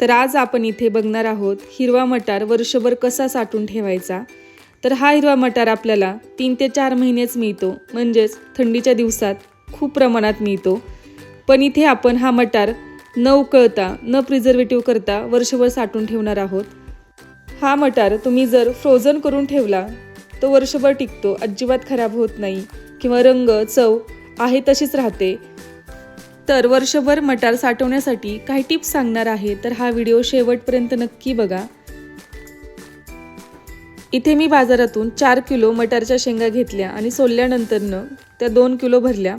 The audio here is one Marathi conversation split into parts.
तर आज आपण इथे बघणार आहोत हिरवा मटार वर्षभर कसा साठून ठेवायचा? तर हा हिरवा मटार आपल्याला तीन ते चार महिनेच मिळतो. म्हणजेच थंडीच्या दिवसात खूप प्रमाणात मिळतो. पण इथे आपण हा मटार न उकळता न प्रिझर्वेटिव्ह करता वर्षभर साठून ठेवणार आहोत. हा मटार तुम्ही जर फ्रोझन करून ठेवला तो वर्षभर टिकतो. अजिबात खराब होत नाही. किंवा रंग चव आहे तशीच राहते. तर वर्षभर मटार साठवण्यासाठी काही टिप्स सांगणार आहे तर हा व्हिडिओ शेवटपर्यंत नक्की बघा. इथे मी बाजारातून चार किलो मटारच्या शेंगा घेतल्या आणि सोलल्यानंतरनं त्या दोन किलो भरल्या.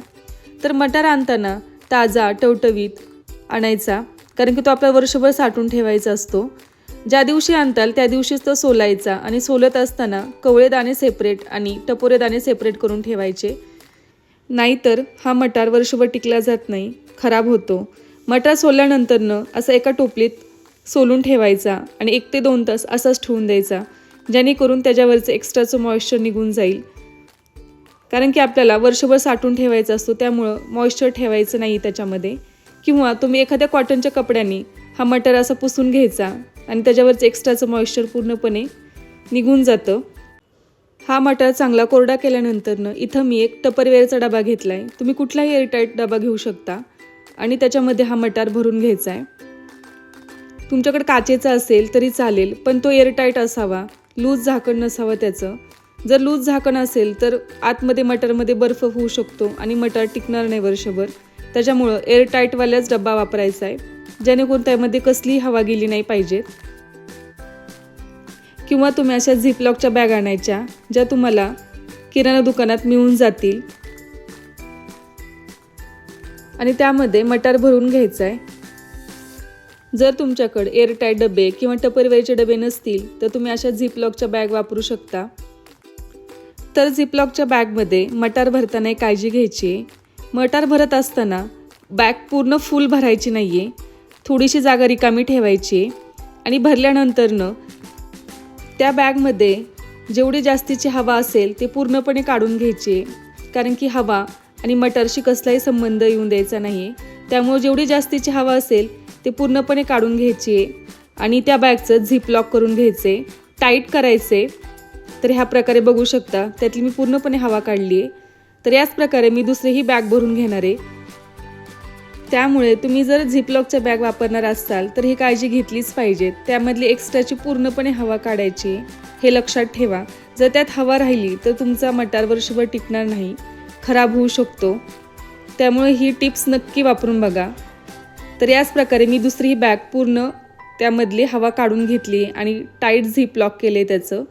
तर मटार आणताना ताजा टवटवीत आणायचा कारण की तो आपला वर्षभर साठवून ठेवायचा असतो. ज्या दिवशी आणताल त्या दिवशीच तो सोलायचा आणि सोलत असताना कवळे दाणे सेपरेट आणि टपोरे दाणे सेपरेट करून ठेवायचे. नाहीतर हा मटार वर्षभर टिकला जात नाही खराब होतो. मटार सोलल्यानंतरनं असं एका टोपलीत सोलून ठेवायचा आणि एक ते दोन तास असाच ठेवून द्यायचा जेणेकरून त्याच्यावरचं एक्स्ट्राचं मॉइश्चर निघून जाईल. कारण की आपल्याला वर्षभर साठवून ठेवायचा असतो त्यामुळं मॉइश्चर ठेवायचं नाही त्याच्यामध्ये. किंवा तुम्ही एखाद्या कॉटनच्या कपड्याने हा मटार असा पुसून घ्यायचा आणि त्याच्यावरचं एक्स्ट्राचं मॉइश्चर पूर्णपणे निघून जातं. हा मटार चांगला कोरडा केल्यानंतरनं इथं मी एक टपरवेअरचा डबा घेतला आहे तुम्ही कुठलाही एअरटाईट डबा घेऊ शकता. आणि त्याच्यामध्ये हा मटार भरून घ्यायचा आहे तुमच्याकडे काचेचा असेल तरी चालेल पण तो एअरटाईट असावा. लूज झाकण नसावं त्याचं. जर लूज झाकण असेल तर आतमध्ये मटारमध्ये बर्फ होऊ शकतो आणि मटार टिकणार नाही वर्षभर. त्याच्यामुळं एअरटाईटवाल्याच डब्बा वापरायचा आहे जेणेकरून त्यामध्ये कसलीही हवा गेली नाही पाहिजेत. किंवा तुम्ही अशा झिपलॉकच्या बॅग आणायच्या ज्या तुम्हाला किराणा दुकानात मिळून जातील. आणि त्यामध्ये मटार भरून घ्यायचा आहे जर तुमच्याकडे एअरटाईट डबे किंवा टपरवेअरचे डबे नसतील तर तुम्ही अशा झिपलॉकच्या बॅग वापरू शकता. तर झिपलॉकच्या बॅगमध्ये मटार भरताना एक काळजी घ्यायची. आहे मटार भरत असताना बॅग पूर्ण फुल भरायची नाही आहे थोडीशी जागा रिकामी ठेवायची. आहे आणि भरल्यानंतरनं त्या बॅगमध्ये जेवढी जास्तीची हवा असेल ते पूर्णपणे काढून घ्यायची. आहे कारण की हवा आणि मटरशी कसलाही संबंध येऊन द्यायचा नाही. आहे त्यामुळे जेवढी जास्तीची हवा असेल ते पूर्णपणे काढून घ्यायची आहे आणि त्या बॅगचं झिप लॉक करून घ्यायचे. टाईट करायचे. तर ह्या प्रकारे बघू शकता त्यातली मी पूर्णपणे हवा काढली आहे तर याच प्रकारे मी दुसरीही बॅग भरून घेणार. आहे त्यामुळे तुम्ही जर झिपलॉकच्या बॅग वापरणार असाल तर ही काळजी घेतलीच पाहिजे. त्यामधली एक्स्ट्राची पूर्णपणे हवा काढायची हे लक्षात ठेवा. जर त्यात हवा राहिली तर तुमचा मटार वर्षभर टिकणार नाही. खराब होऊ शकतो. त्यामुळे ही टिप्स नक्की वापरून बघा. तर याच प्रकारे मी दुसरी बॅग पूर्ण त्यामधली हवा काढून घेतली आणि टाईट झिप लॉक केले त्याचं.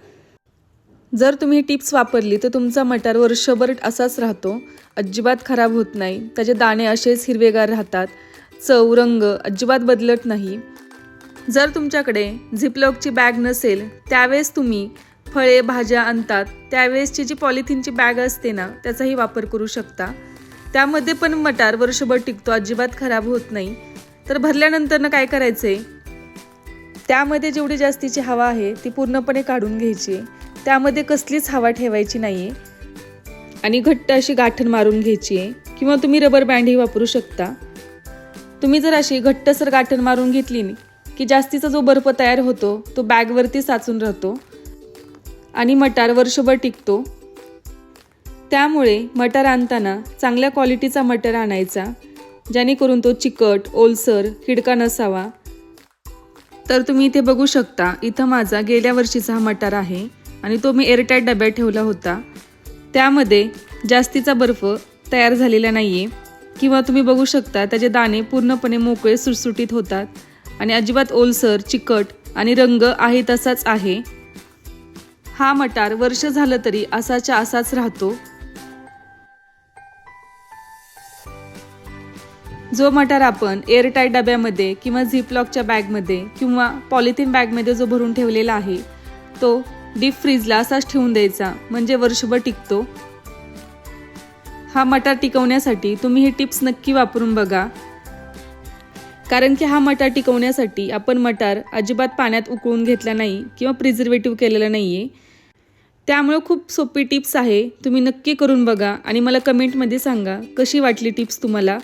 जर तुम्ही टिप्स वापरली तर तुमचा मटार वर्षभर असाच राहतो. अजिबात खराब होत नाही. त्याचे दाणे असेच हिरवेगार राहतात. चव रंग अजिबात बदलत नाही. जर तुमच्याकडे झिपलॉकची बॅग नसेल त्यावेळेस तुम्ही फळे भाज्या आणतात. त्यावेळेसची जी पॉलिथिनची बॅग असते ना त्याचाही वापर करू शकता. त्यामध्ये पण मटार वर्षभर टिकतो अजिबात खराब होत नाही. तर भरल्यानंतरनं काय करायचं आहे त्यामध्ये जेवढी जास्तीची हवा आहे ती पूर्णपणे काढून घ्यायची त्यामध्ये कसलीच हवा ठेवायची नाही आहे आणि घट्ट अशी गाठण मारून घ्यायची आहे. किंवा तुम्ही रबर बँडही वापरू शकता. तुम्ही जर अशी घट्टसर गाठण मारून घेतली की जास्तीचा जो बर्फ तयार होतो तो बॅगवरती साचून राहतो. आणि मटार वर्षभर टिकतो. त्यामुळे मटार आणताना चांगल्या क्वालिटीचा मटार आणायचा जेणेकरून तो चिकट ओलसर किडका नसावा. तर तुम्ही इथे बघू शकता इथं माझा गेल्या वर्षीचा हा मटार आहे. आणि तो मी एअरटाईट डब्यात ठेवला होता. त्यामध्ये जास्तीचा बर्फ तयार झालेला नाही आहे किंवा तुम्ही बघू शकता त्याचे दाणे पूर्णपणे मोकळे सुटसुटीत होतात. आणि अजिबात ओलसर चिकट आणि रंग आहे तसाच आहे. हा मटार वर्ष झालं तरी असाच्या असाच राहतो. जो मटार आपण एअरटाईट डब्यामध्ये किंवा झिपलॉकच्या बॅगमध्ये किंवा पॉलिथिन बॅगमध्ये जो भरून ठेवलेला आहे तो डीप फ्रीजला असाच ठेवून द्यायचा म्हणजे वर्षभर टिकतो. हा मटार टिकवण्यासाठी तुम्ही ही टिप्स नक्की वापरून बघा. कारण की हा मटार टिकवण्यासाठी आपण मटार अजिबात पाण्यात उकळून घेतला नाही किंवा प्रिझर्वेटिव्ह केलेला नाही आहे त्यामुळे खूप सोपी टिप्स आहे तुम्ही नक्की करून बघा आणि मला कमेंटमध्ये सांगा कशी वाटली टिप्स तुम्हाला.